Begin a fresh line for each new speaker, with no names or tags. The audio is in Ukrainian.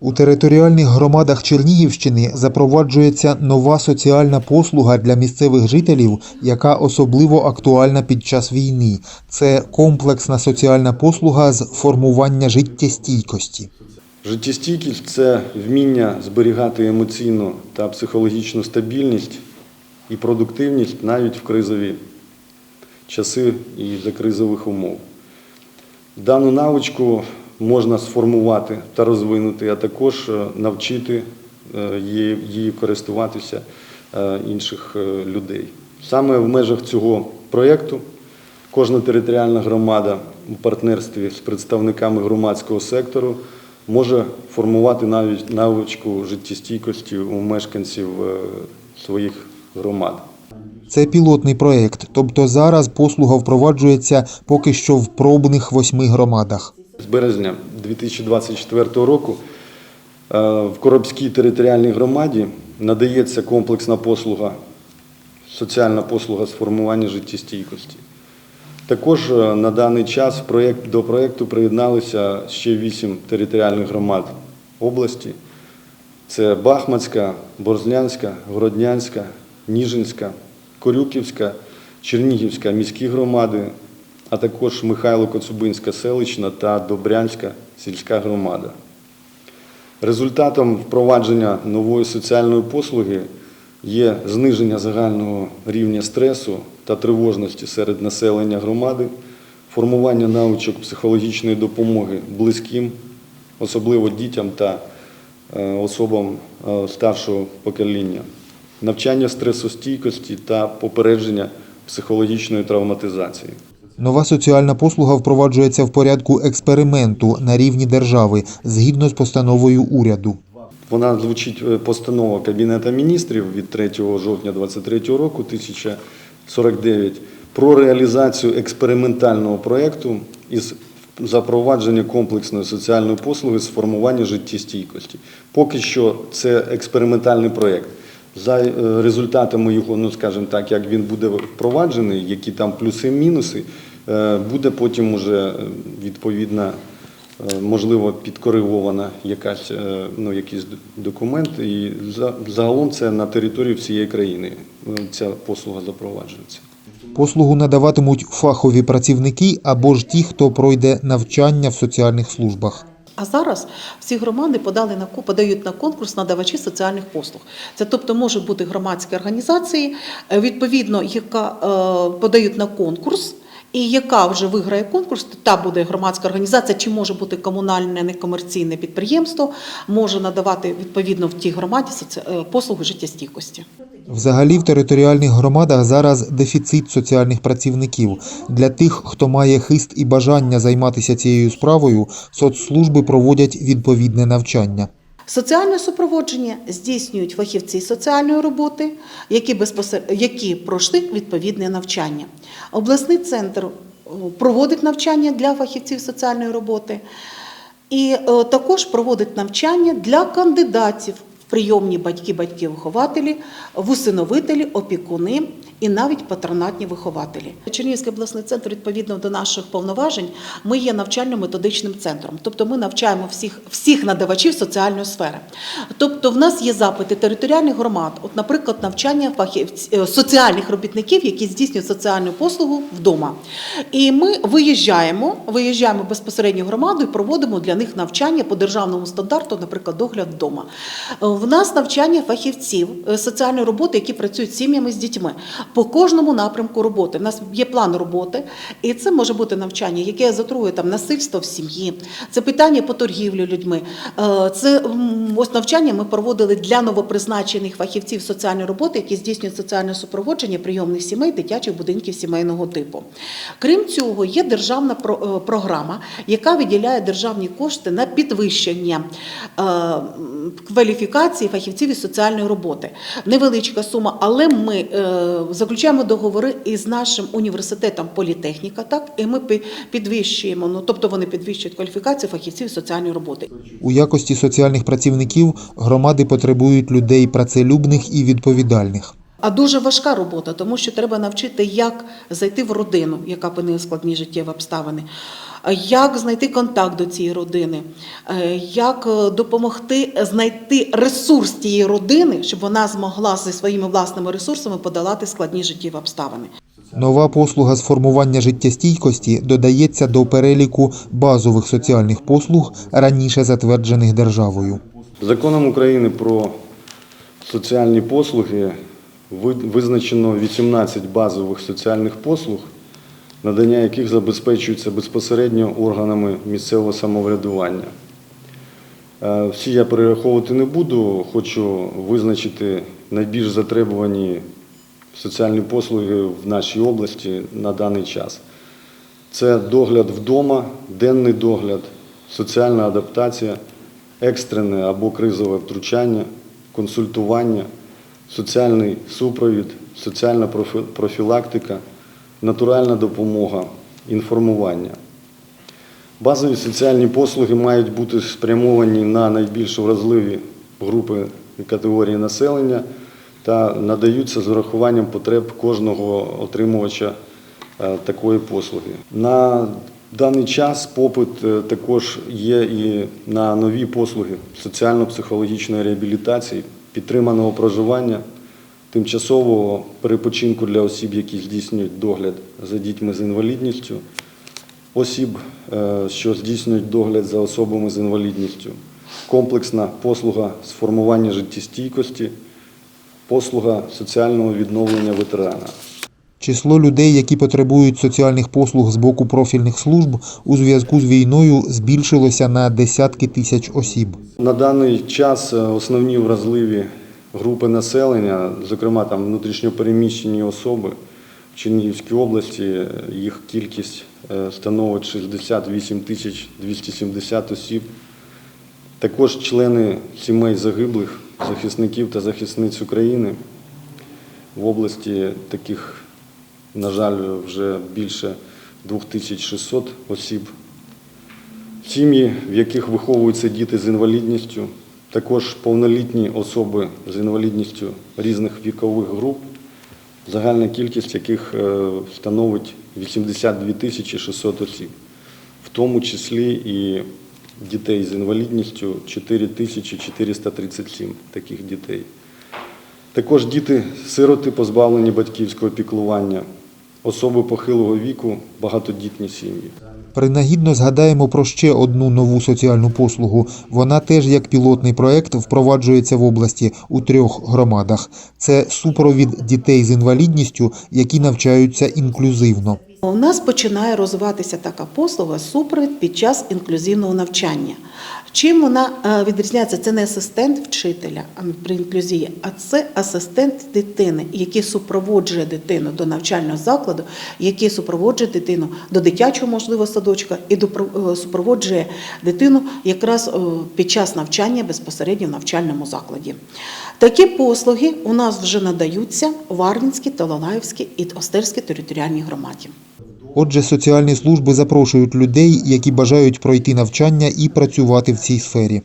У територіальних громадах Чернігівщини запроваджується нова соціальна послуга для місцевих жителів, яка особливо актуальна під час війни. Це комплексна соціальна послуга з формування життєстійкості.
Життєстійкість це вміння зберігати емоційну та психологічну стабільність і продуктивність навіть в кризові часи і за кризових умов. Дану навичку можна сформувати та розвинути, а також е, навчити е, її, користуватися е, інших людей. Саме в межах цього проєкту кожна територіальна громада у партнерстві з представниками громадського сектору може формувати навичку життєстійкості у мешканців своїх громад.
Це пілотний проект, тобто зараз послуга впроваджується поки що в пробних восьми громадах.
З березня 2024 року е, в Коробській територіальній громаді надається комплексна послуга, соціальна послуга з формування життєстійкості. Також е, на даний час до проєкту приєдналися ще вісім територіальних громад області. Це Бахмацька, Борзнянська, Городнянська, Ніжинська, Корюківська, Чернігівська міські громади, а також Михайло-Коцюбинська селищна та Добрянська сільська громада. Результатом впровадження нової соціальної послуги є зниження загального рівня стресу та тривожності серед населення громади, формування навичок психологічної допомоги близьким, особливо дітям та е, особам е, старшого покоління, навчання стресостійкості та попередження психологічної травматизації.
Нова соціальна послуга впроваджується в порядку експерименту на рівні держави згідно з постановою уряду.
Вона звучить е, постанова Кабінету міністрів від 3 жовтня 2023 року 1049 про реалізацію експериментального проєкту із запровадження комплексної соціальної послуги з формування життєстійкості. Поки що це експериментальний проєкт. За е, результатами його, ну скажімо так, як він буде впроваджений, які там плюси-мінуси, е, буде потім уже е, відповідна можливо, підкоригована якась, ну, якийсь документ. І за- загалом це на території всієї країни ця послуга запроваджується.
Послугу надаватимуть фахові працівники або ж ті, хто пройде навчання в соціальних службах.
А зараз всі громади подали на подають на конкурс надавачі соціальних послуг. Це тобто можуть бути громадські організації, е, відповідно, яка е, подають на конкурс. І яка вже виграє конкурс, та буде громадська організація, чи може бути комунальне некомерційне підприємство, може надавати відповідно в тій громаді е, послуги життєстійкості.
Взагалі в територіальних громадах зараз дефіцит соціальних працівників. Для тих, хто має хист і бажання займатися цією справою, соцслужби проводять відповідне навчання.
Соціальне супроводження здійснюють фахівці соціальної роботи, які, безпосер... які пройшли відповідне навчання. Обласний центр проводить навчання для фахівців соціальної роботи і е, також проводить навчання для кандидатів прийомні батьки, батьки-вихователі, в усиновителі, опікуни і навіть патронатні вихователі. Чернігівський обласний центр, відповідно до наших повноважень, ми є навчально-методичним центром. Тобто ми навчаємо всіх, всіх надавачів соціальної сфери. Тобто в нас є запити територіальних громад, от, наприклад, навчання фахівць... е, соціальних робітників, які здійснюють соціальну послугу вдома. І ми виїжджаємо, виїжджаємо безпосередньо в громаду і проводимо для них навчання по державному стандарту, наприклад, догляд вдома. В нас навчання фахівців е, соціальної роботи, які працюють з сім'ями з дітьми. По кожному напрямку роботи. У нас є план роботи, і це може бути навчання, яке затрує там насильство в сім'ї, це питання по торгівлі людьми. Е, Це ось навчання ми проводили для новопризначених фахівців соціальної роботи, які здійснюють соціальне супроводження прийомних сімей, дитячих будинків сімейного типу. Крім цього, є державна е, програма, яка виділяє державні кошти на підвищення е, м, фахівців із соціальної роботи. Невеличка сума, але ми е, заключаємо договори із нашим університетом політехніка, так і ми пі- підвищуємо. Ну тобто вони підвищують кваліфікацію фахівців соціальної роботи.
У якості соціальних працівників громади потребують людей працелюбних і відповідальних.
А дуже важка робота, тому що треба навчити, як зайти в родину, яка опинила складні життєві обставини. Е, як знайти контакт до цієї родини, е, як е, допомогти знайти ресурс тієї родини, щоб вона змогла зі своїми власними ресурсами подолати складні життєві обставини.
Нова послуга з формування життєстійкості додається до переліку базових соціальних послуг, раніше затверджених державою.
Законом України про соціальні послуги ви- визначено 18 базових соціальних послуг, надання яких забезпечується безпосередньо органами місцевого самоврядування. Е, Всі я перераховувати не буду, хочу визначити найбільш затребувані соціальні послуги в нашій області на даний час. Це догляд вдома, денний догляд, соціальна адаптація, екстрене або кризове втручання, консультування, соціальний супровід, соціальна профілактика, натуральна допомога, інформування. Базові соціальні послуги мають бути спрямовані на найбільш вразливі групи і категорії населення та надаються з урахуванням потреб кожного отримувача е, такої послуги. На даний час попит е, також є і на нові послуги соціально-психологічної реабілітації, підтриманого проживання, тимчасового перепочинку для осіб, які здійснюють догляд за дітьми з інвалідністю, осіб, е, що здійснюють догляд за особами з інвалідністю, комплексна послуга з формування життєстійкості, послуга соціального відновлення ветерана.
Число людей, які потребують соціальних послуг з боку профільних служб у зв'язку з війною збільшилося на десятки тисяч осіб.
На даний час е, основні вразливі групи населення, зокрема там внутрішньопереміщені особи в Чернігівській області, їх кількість е, становить 68 тисяч 270 осіб. Також члени сімей загиблих, захисників та захисниць України. В області таких, на жаль, вже більше 2600 осіб. Сім'ї, в яких виховуються діти з інвалідністю, також повнолітні особи з інвалідністю різних вікових груп, загальна кількість яких е, становить 82 тисячі 600 осіб, в тому числі і дітей з інвалідністю 4 тисячі 437 таких дітей. Також діти-сироти, позбавлені батьківського піклування, особи похилого віку, багатодітні сім'ї.
Принагідно згадаємо про ще одну нову соціальну послугу. Вона теж як пілотний проект впроваджується в області у трьох громадах. Це супровід дітей з інвалідністю, які навчаються інклюзивно.
У нас починає розвиватися така послуга супровід під час інклюзивного навчання. Чим вона е, відрізняється? Це не асистент вчителя при інклюзії, а це асистент дитини, який супроводжує дитину до навчального закладу, який супроводжує дитину до дитячого можливо садочка і е, супроводжує дитину якраз е, під час навчання безпосередньо в навчальному закладі. Такі послуги у нас вже надаються в Варвінській, Талалаївській і Остерській територіальній громаді.
Отже, соціальні служби запрошують людей, які бажають пройти навчання і працювати в цій сфері.